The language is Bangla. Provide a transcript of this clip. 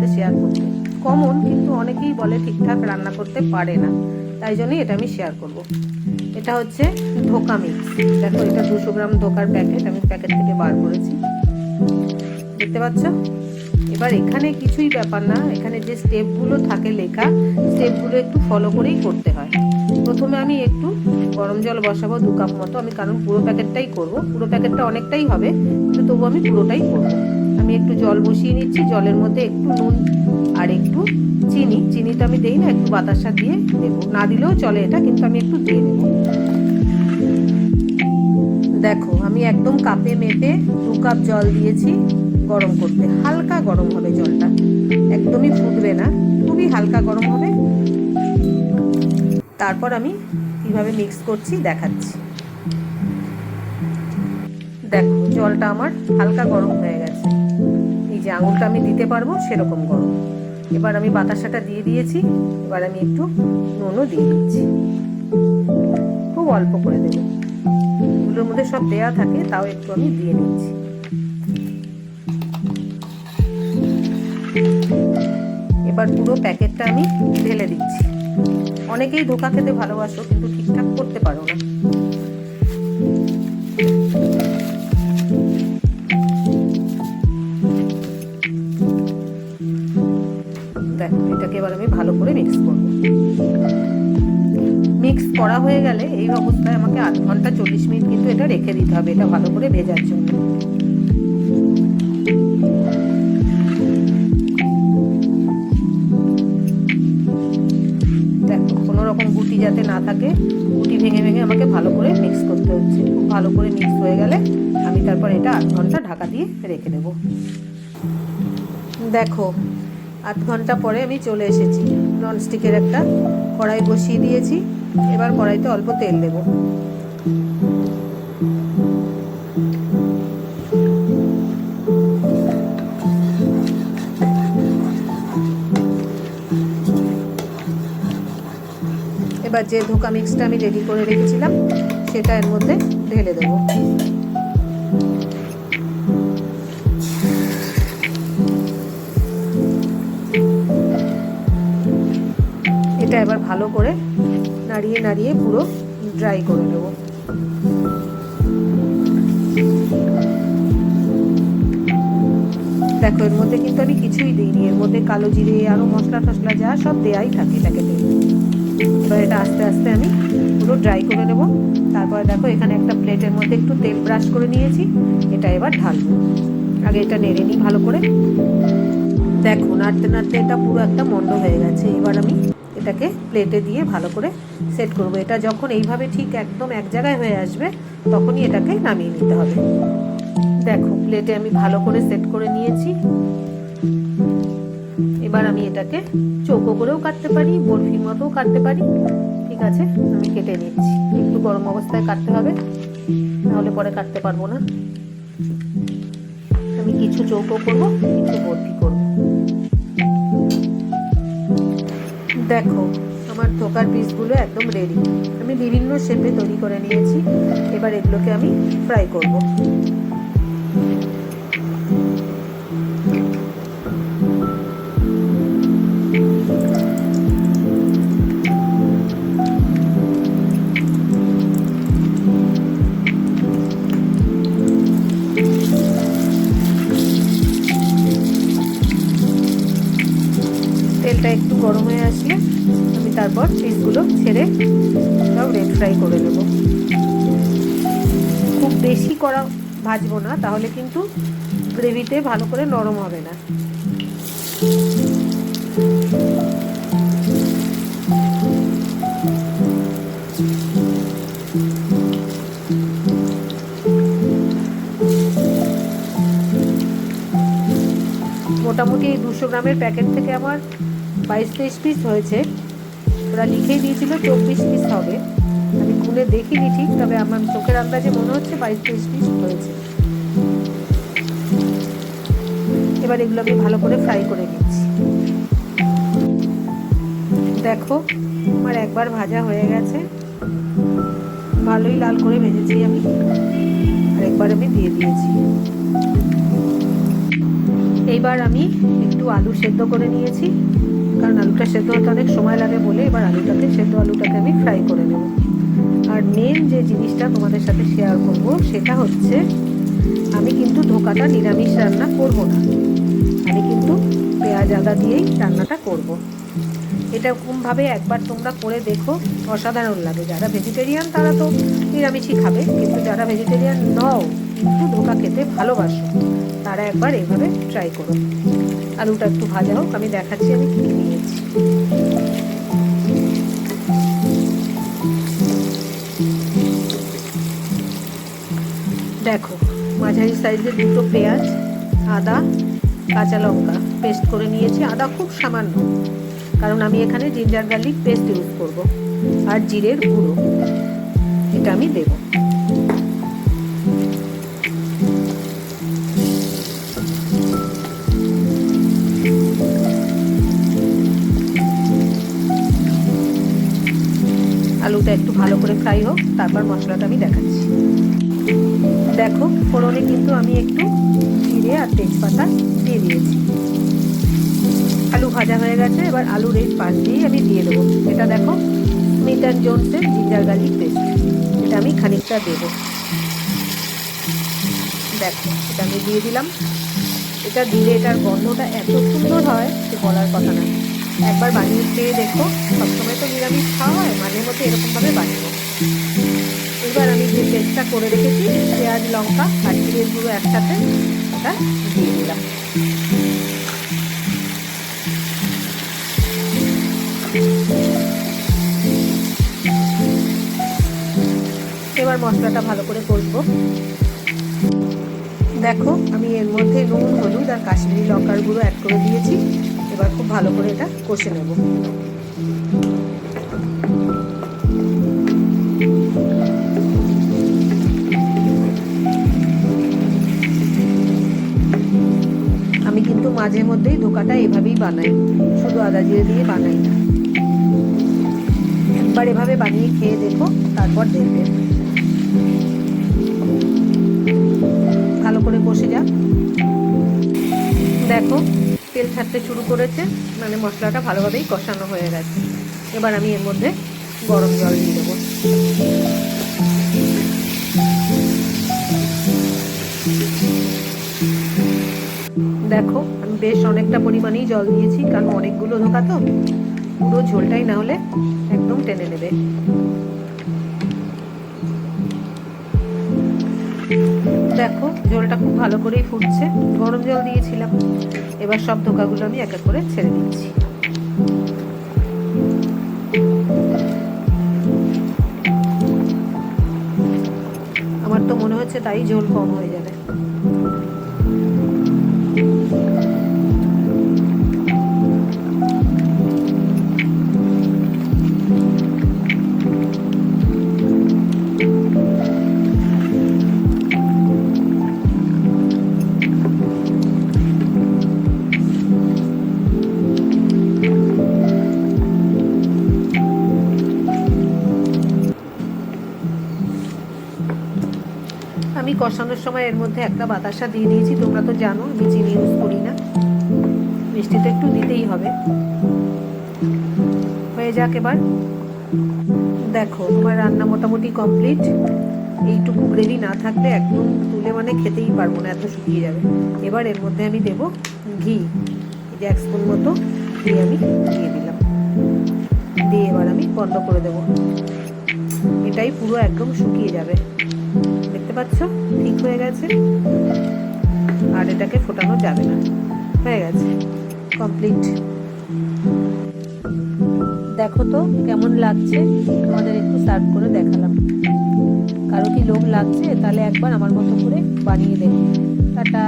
সাথে শেয়ার করতে কমন কিন্তু অনেকেই বলে ঠিকঠাক রান্না করতে পারে না। তাই জন্যই এটা আমি শেয়ার করব। এটা হচ্ছে ধোকা মিক্স দেখো, এটা দুশো গ্রাম ধোকার প্যাকেট আমি প্যাকেট থেকে বার করেছি। দেখতে পাচ্ছ? এবার এখানে কিছুই ব্যাপার না। এখানে যে স্টেপগুলো থাকে লেখা স্টেপগুলো একটু ফলো করেই করতে হয়। প্রথমে আমি একটু গরম জল বসাবো দু কাপ মতো। আমি কারণ পুরো প্যাকেটটাই করব। পুরো প্যাকেটটা অনেকটাই হবে, কিন্তু তবু আমি পুরোটাই করব। আমি একটু জল বসিয়ে নিচ্ছি, জলের মধ্যে একটু নুন আর একটু চিনি। চিনিটা আমি দেই না, একটু বাতাসা দিয়ে দেবো। না দিলেও চলে এটা, কিন্তু আমি একটু দিয়ে দেবো। দেখো, আমি একদম কাপে মেপে দু কাপ জল দিয়েছি গরম করতে। হালকা গরম হবে জলটা। একদমই ফুটবে না। খুবই হালকা গরম হবে। তারপর আমি কীভাবে মিক্স করছি, দেখাচ্ছি। দেখো, জলটা আমার হালকা গরম হয়ে যে আঙুলটা আমি দিতে পারব সেরকম গরম এবার আমি বাতাসাটা দিয়ে দিয়েছি, এবার আমি একটু নুনও দিয়ে দিচ্ছি। খুব অল্প করে দেবো। এগুলোর মধ্যে সব দেয়া থাকে, তাও একটু আমি দিয়ে নিচ্ছি এবার পুরো প্যাকেটটা আমি ঢেলে দিচ্ছি। অনেকেই ধোকা খেতে ভালোবাসো, কিন্তু ঠিকঠাক করতে পারো না। এটাকে এবার আমি ভালো করে মিক্স করব। মিক্স করা হয়ে গেলে এই অবস্থায় আমাকে আধ ঘণ্টা চল্লিশ মিনিট কিন্তু এটা রেখে দিতে হবে, এটা ভালো করে ভেজার জন্য। গুটি যাতে না থাকে, গুটি ভেঙে ভেঙে আমাকে ভালো করে মিক্স করতে হচ্ছে। খুব ভালো করে মিক্স হয়ে গেলে আমি তারপর এটা আধ ঘণ্টা ঢাকা দিয়ে রেখে দেব। দেখো আধ ঘণ্টা পরে আমি চলে এসেছি। ননস্টিকের একটা কড়াই বসিয়ে দিয়েছি। এবার কড়াইতে অল্প তেল দেব। এবার যে ধোকা মিক্সটা আমি রেডি করে রেখেছিলাম, সেটা এর মধ্যে ঢেলে দেবো। এবার ভালো করে নাড়িয়ে নাড়িয়ে পুরো ড্রাই করে নেব। দেখো, এর মধ্যে কিন্তু আমি কিছুই দিইনি। এর মধ্যে কালো জিরে আরও মশলা টশলা যা সব দেয়াই থাকে প্যাকেটে এবার এটা আস্তে আস্তে আমি পুরো ড্রাই করে নেব। তারপরে দেখো, এখানে একটা প্লেটের মধ্যে একটু তেল ব্রাশ করে নিয়েছি। এটা এবার ঢালবো। আগে এটা নেড়ে নিই ভালো করে। দেখো, নাড়তে নাড়তে এটা পুরো একটা মন্ড হয়ে গেছে। এবার আমি এটাকে প্লেটে দিয়ে ভালো করে সেট করব। এটা যখন এইভাবে ঠিক একদম এক জায়গায় হয়ে আসবে, তখনই এটাকে নামিয়ে নিতে হবে। দেখো প্লেটে আমি ভালো করে সেট করে নিয়েছি। এবার আমি এটাকে চৌকো করেও কাটতে পারি, বরফির মতোও কাটতে পারি। ঠিক আছে, আমি কেটে নিচ্ছি। একটু গরম অবস্থায় কাটতে হবে, নাহলে পরে কাটতে পারব না। আমি কিছু চৌকো করব, কিছু বরফি করব। দেখো, আমার ধোকার পিসগুলো একদম রেডি আমি বিভিন্ন শেপে তৈরি করে নিয়েছি। এবার এগুলোকে আমি ফ্রাই করব। তেলটা একটু গরম হয়ে আসলে আমি তারপর চিজগুলো ছেড়ে সব রেড ফ্রাই করে নেব। খুব বেশি করা ভাজবো না, তাহলে কিন্তু গ্রেভিতে ভালো করে নরম হবে না। মোটামুটি এই দুশো গ্রামের প্যাকেট থেকে আমার বাইশ তেইশ পিস হয়েছে। ওরা লিখেই দিয়েছিল চব্বিশ পিস হবে। আমি গুনে দেখিনি ঠিক, তবে আমার চোখের আন্দাজে মনে হচ্ছে বাইশ তেইশ পিস হয়েছে। এবার এগুলো আমি ভালো করে ফ্রাই করে নিচ্ছি। দেখো, আমার একবার ভাজা হয়ে গেছে। ভালোই লাল করে ভেজেছি আমি। আর একবার আমি দিয়ে দিয়েছি। এইবার আমি একটু আলু সেদ্ধ করে নিয়েছি। কারণ আলুটা সেদ্ধ হতে অনেক সময় লাগে বলে এবার আলুটাকে, সেদ্ধ আলুটাকে আমি ফ্রাই করে নেব। আর মেন যে জিনিসটা তোমাদের সাথে শেয়ার করব সেটা হচ্ছে, আমি কিন্তু ধোকাটা নিরামিষ রান্না করব না। আমি কিন্তু পেঁয়াজ আদা দিয়েই রান্নাটা করব। এটা এরকমভাবে একবার তোমরা করে দেখো, অসাধারণ লাগে। যারা ভেজিটেরিয়ান তারা তো নিরামিষই খাবে, কিন্তু যারা ভেজিটেরিয়ান নও, কিন্তু ধোকা খেতে ভালোবাসো, তারা একবার এইভাবে ট্রাই করো। আলুটা একটু ভাজা হোক, আমি দেখাচ্ছি আমি কী দেখো, মাঝারি সাইজের দুটো পেঁয়াজ, আদা, কাঁচা লঙ্কা পেস্ট করে নিয়েছি। আদা খুব সামান্য, কারণ আমি এখানে জিঞ্জার গার্লিক পেস্ট ইউজ করব, আর জিরের গুঁড়ো এটা আমি দেব। আলুটা একটু ভালো করে ফ্রাই হোক, তারপর মশলাটা আমি দেখাচ্ছি। দেখো, ফোড়নে কিন্তু আমি একটু জিরে আর তেজপাতা দিয়ে দিয়েছি। আলু ভাজা হয়ে গেছে, এবার আলুর এই পাশ দিয়ে আমি দিয়ে দেবো। এটা দেখো স্মিথ অ্যান্ড জোনসের জিঞ্জার গার্লিক পেস্ট। এটা আমি খানিকটা দেবো। দেখো, এটা আমি দিয়ে দিলাম। এটা দিলে এটার গন্ধটা এত সুন্দর হয় যে বলার কথা না। একবার বানিয়ে খেয়ে দেখো, সবসময় তো নিরামিষ খাওয়া হয়, মাঝে মধ্যে এরকমভাবে বানিয়ে পেস্টটা করে রেখেছি, পেঁয়াজ, লঙ্কা আর জিরের গুঁড়ো একসাথে এটা দিয়ে দিলাম। এবার মশলাটা ভালো করে কষবো। দেখো, আমি এর মধ্যে নুন, হলুদ আর কাশ্মীরি লঙ্কার গুঁড়ো অ্যাড করে দিয়েছি। এবার খুব ভালো করে এটা কষে নেব। মাঝে মধ্যেই ধোকাটা এভাবেই বানাই। শুধু আদা জিরে দিয়ে বানাই না। একবার এভাবে বানিয়ে খেয়ে দেখো, তারপর দেখবে। ভালো করে কষে যাক। দেখো, তেল ছাড়তে শুরু করেছে। মানে মশলাটা ভালোভাবেই কষানো হয়ে গেছে। এবার আমি এর মধ্যে গরম জল দিয়ে দেবো। দেখো বেশ অনেকটা পরিমাণেই জল দিয়েছি, কারণ অনেকগুলো ধোকা তো। পুরো ঝোলটাই না হলে একদম টেনে নেবে। দেখো জলটা খুব ভালো করেই ফুটছে। গরম জল দিয়েছিলাম। এবার সব ধোকাগুলো আমি এক এক করে ছেড়ে দিচ্ছি। আমার তো মনে হচ্ছে তাই ঝোল কম হয়ে যাবে। আমি কষানোর সময় এর মধ্যে একটা বাতাসা দিয়ে দিয়েছি, তোমরা তো জানো, আমি চিনি ইউজ করি না। মিষ্টি তো একটু দিতেই হবে। হয়ে যাক এবার। দেখো, তোমার রান্না মোটামুটি কমপ্লিট এইটুকু গ্রেভি না থাকলে একদম তুলে মানে খেতেই পারব না, এত শুকিয়ে যাবে। এবার এর মধ্যে আমি দেব ঘি। যে এক স্পুন মতো ঘি আমি দিয়ে দিলাম। দিয়ে এবার আমি বন্ধ করে দেব। এটাই পুরো একদম শুকিয়ে যাবে। দেখতে পাচ্ছ? ঠিক হয়ে গেছে। আর এটাকে ফোটানো যাবে না। হয়ে গেছে। কমপ্লিট। দেখো তো কেমন লাগছে? আমাদের একটু সার্ভ করে দেখালাম। কারও কি লোভ লাগছে? তাহলে একবার আমার মতো করে বানিয়ে দেবে টাটা।